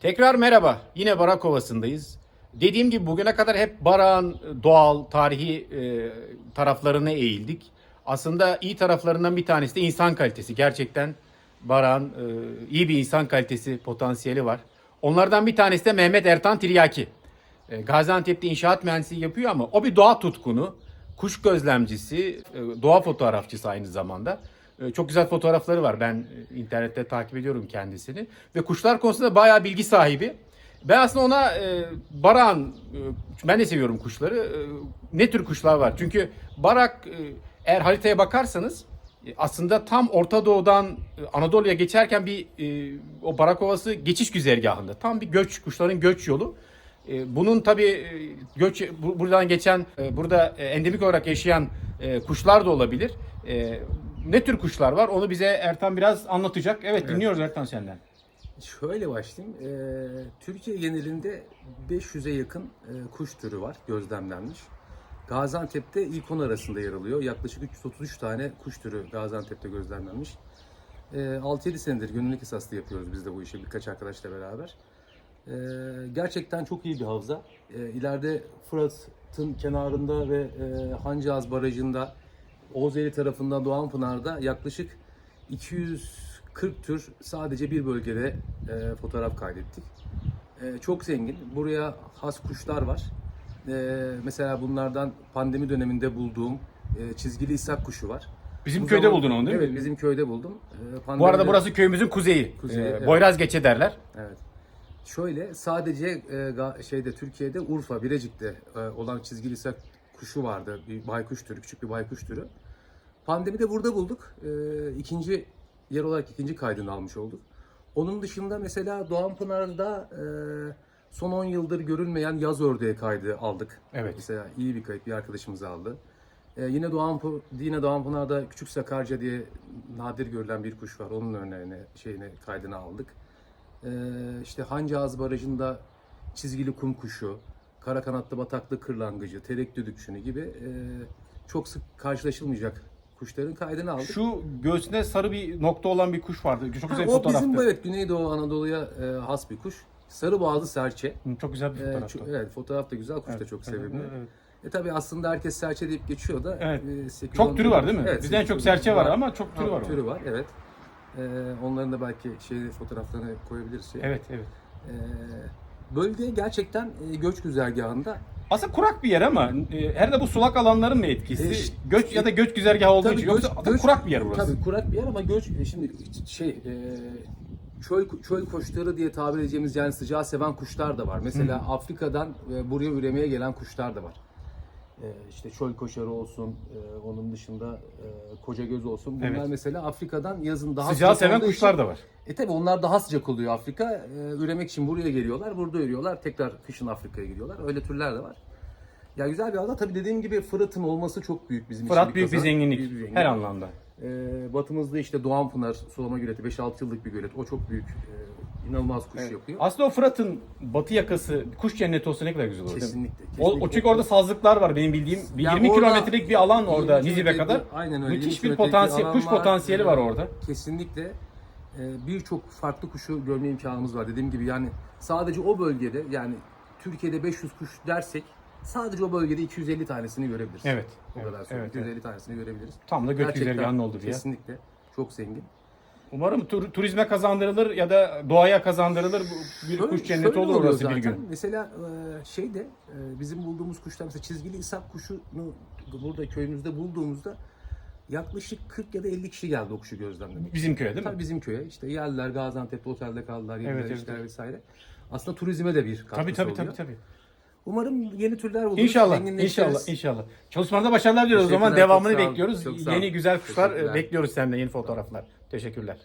Tekrar merhaba. Yine Barak Ovası'ndayız. Dediğim gibi bugüne kadar hep Barak'ın doğal, tarihi e, taraflarına eğildik. Aslında iyi taraflarından bir tanesi de insan kalitesi. Gerçekten Barak'ın e, iyi bir insan kalitesi potansiyeli var. Onlardan bir tanesi de Mehmet Ertan Tiryaki. E, Gaziantep'te inşaat mühendisliği yapıyor ama o bir doğa tutkunu, kuş gözlemcisi, e, doğa fotoğrafçısı aynı zamanda. E, Çok güzel fotoğrafları var. Ben e, internette takip ediyorum kendisini. Ve kuşlar konusunda bayağı bilgi sahibi. Ben aslında ona e, Barak'ın, e, ben de seviyorum kuşları. E, ne tür kuşlar var? Çünkü Barak e, eğer haritaya bakarsanız e, aslında tam Orta Doğu'dan e, Anadolu'ya geçerken bir e, o Barak Ovası geçiş güzergahında. Tam bir göç, kuşların göç yolu. E, Bunun tabii e, göç bu- buradan geçen, e, burada e, endemik olarak yaşayan e, kuşlar da olabilir. E, Ne tür kuşlar var? Onu bize Ertan biraz anlatacak. Evet, dinliyoruz Ertan senden. Şöyle başlayayım. Ee, Türkiye genelinde 500'e yakın e, kuş türü var gözlemlenmiş. Gaziantep'te ilk 10 arasında yer alıyor. Yaklaşık 333 tane kuş türü Gaziantep'te gözlemlenmiş. Ee, 6-7 senedir gönüllülük esaslı yapıyoruz biz de bu işi birkaç arkadaşla beraber. Ee, gerçekten çok iyi bir havza. Ee, ileride Fırat'ın kenarında ve e, Hancağız Barajı'nda Oğuzeli tarafından Doğanpınar'da yaklaşık 240 tür sadece bir bölgede e, fotoğraf kaydettik. E, çok zengin. Buraya has kuşlar var. E, mesela bunlardan pandemi döneminde bulduğum e, çizgili isak kuşu var. Bizim Bu köyde zaman- buldun onu değil evet, mi? bizim köyde buldum. E, Bu arada burası köyümüzün kuzeyi. Kuzeyi, E, evet. Boyraz geçe derler. Evet. Şöyle sadece e, ga- şeyde Türkiye'de Urfa, Birecik'te e, olan çizgili isak kuşu vardı. Bir baykuş türü, küçük bir baykuş türü. Pandemide burada bulduk. E, ikinci yer olarak ikinci kaydını almış olduk. Onun dışında mesela Doğanpınar'da e, son 10 yıldır görülmeyen yaz ördeği kaydı aldık. Evet. Mesela iyi bir kayıt bir arkadaşımız aldı. E, yine Doğan yine Doğanpınar'da küçük sakarca diye nadir görülen bir kuş var. Onun örneğine şeyine kaydını aldık. Ee, işte Hancağız Barajı'nda çizgili kum kuşu, kara kanatlı bataklı kırlangıcı, terek düdükçünü gibi e, çok sık karşılaşılmayacak kuşların kaydını aldık. Şu göğsünde sarı bir nokta olan bir kuş vardı. Çok Ha, güzel bir o fotoğraftı. bizim bu evet Güneydoğu Anadolu'ya e, has bir kuş. Sarı boğazlı serçe. Hı, Çok güzel bir E, fotoğraftı. çok- evet fotoğraf da güzel, kuş da çok Evet, sevimli. evet. E tabi aslında herkes serçe deyip geçiyor da. Evet. e, Çok türü var değil mi? Evet, Bizde en sekiz, çok serçe türü var ama çok türü Ha, var. Türü var evet. E, onların da belki şey fotoğraflarını koyabiliriz. Şey. Evet, evet. E, bölge gerçekten e, göç güzergahında Aslında kurak bir yer ama e, her de bu sulak alanların mı etkisi? E, işte- göç ya da göç güzergahı olduğu için yoksa aslında kurak bir yer burası. Tabii kurak bir yer ama göç e, şimdi şey e, çöl çöl kuşları diye tabir edeceğimiz yani sıcağı seven kuşlar da var. Mesela Afrika'dan e, buraya üremeye gelen kuşlar da var. E, işte çöl koşarı olsun, e, onun dışında e, koca göz olsun. Bunlar Evet. mesela Afrika'dan yazın daha Sıcağı sıcak seven olduğu kuşlar için- da var. E tabi onlar daha sıcak oluyor Afrika. E, üremek için buraya geliyorlar. Burada ürüyorlar. Tekrar kışın Afrika'ya gidiyorlar. Öyle türler de var. Ya güzel bir ada. Tabii dediğim gibi Fırat'ın olması çok büyük bizim için Fırat büyük bir zenginlik. Büyük bir zenginlik. Her anlamda. Ee, batımızda işte Doğanpınar sulama göleti 5-6 yıllık bir gölet. O çok büyük, e, inanılmaz kuş yapıyor. Aslında o Fırat'ın batı yakası kuş cenneti olsa ne kadar güzel olur mi? Kesinlikle. O, o kesinlikle. çünkü orada sazlıklar var benim bildiğim. Bir Ya 20 orada- kilometrelik bir alan orada 20 Nizip'e kadar. aynen öyle, 20 Müthiş bir potansiyel, kuş potansiyeli var orada. Kesinlikle. Ee, Birçok farklı kuşu görme imkanımız var. Dediğim gibi yani sadece o bölgede yani Türkiye'de 500 kuş dersek sadece o bölgede 250 tanesini görebiliriz. Evet, O evet, kadar söyleyeyim. evet, 250 tanesini görebiliriz. Tam da Gerçekten güzergahının olduğu bir yer. Kesinlikle. Çok zengin. Umarım tur- turizme kazandırılır ya da doğaya kazandırılır. Bir kuş cenneti olur orası bir zaten. gün. Mesela e, şeyde e, bizim bulduğumuz kuşlar mesela çizgili isak kuşunu burada köyümüzde bulduğumuzda yaklaşık 40 ya da 50 kişi geldi o kuşu gözlemlemeye. Bizim köye değil mi? Tabii bizim köye işte yerler Gaziantep'te otelde kaldılar, yediler Evet, evet, evet. vesaire. Aslında turizme de bir katkısı Tabii tabii oluyor. tabii tabii. Umarım yeni türler buluruz. İnşallah, inşallah, inşallah. Çalışmalarda başarılar diliyoruz o zaman. Devamını bekliyoruz. Yeni güzel kuşlar e, bekliyoruz senden yeni fotoğraflar. Teşekkürler.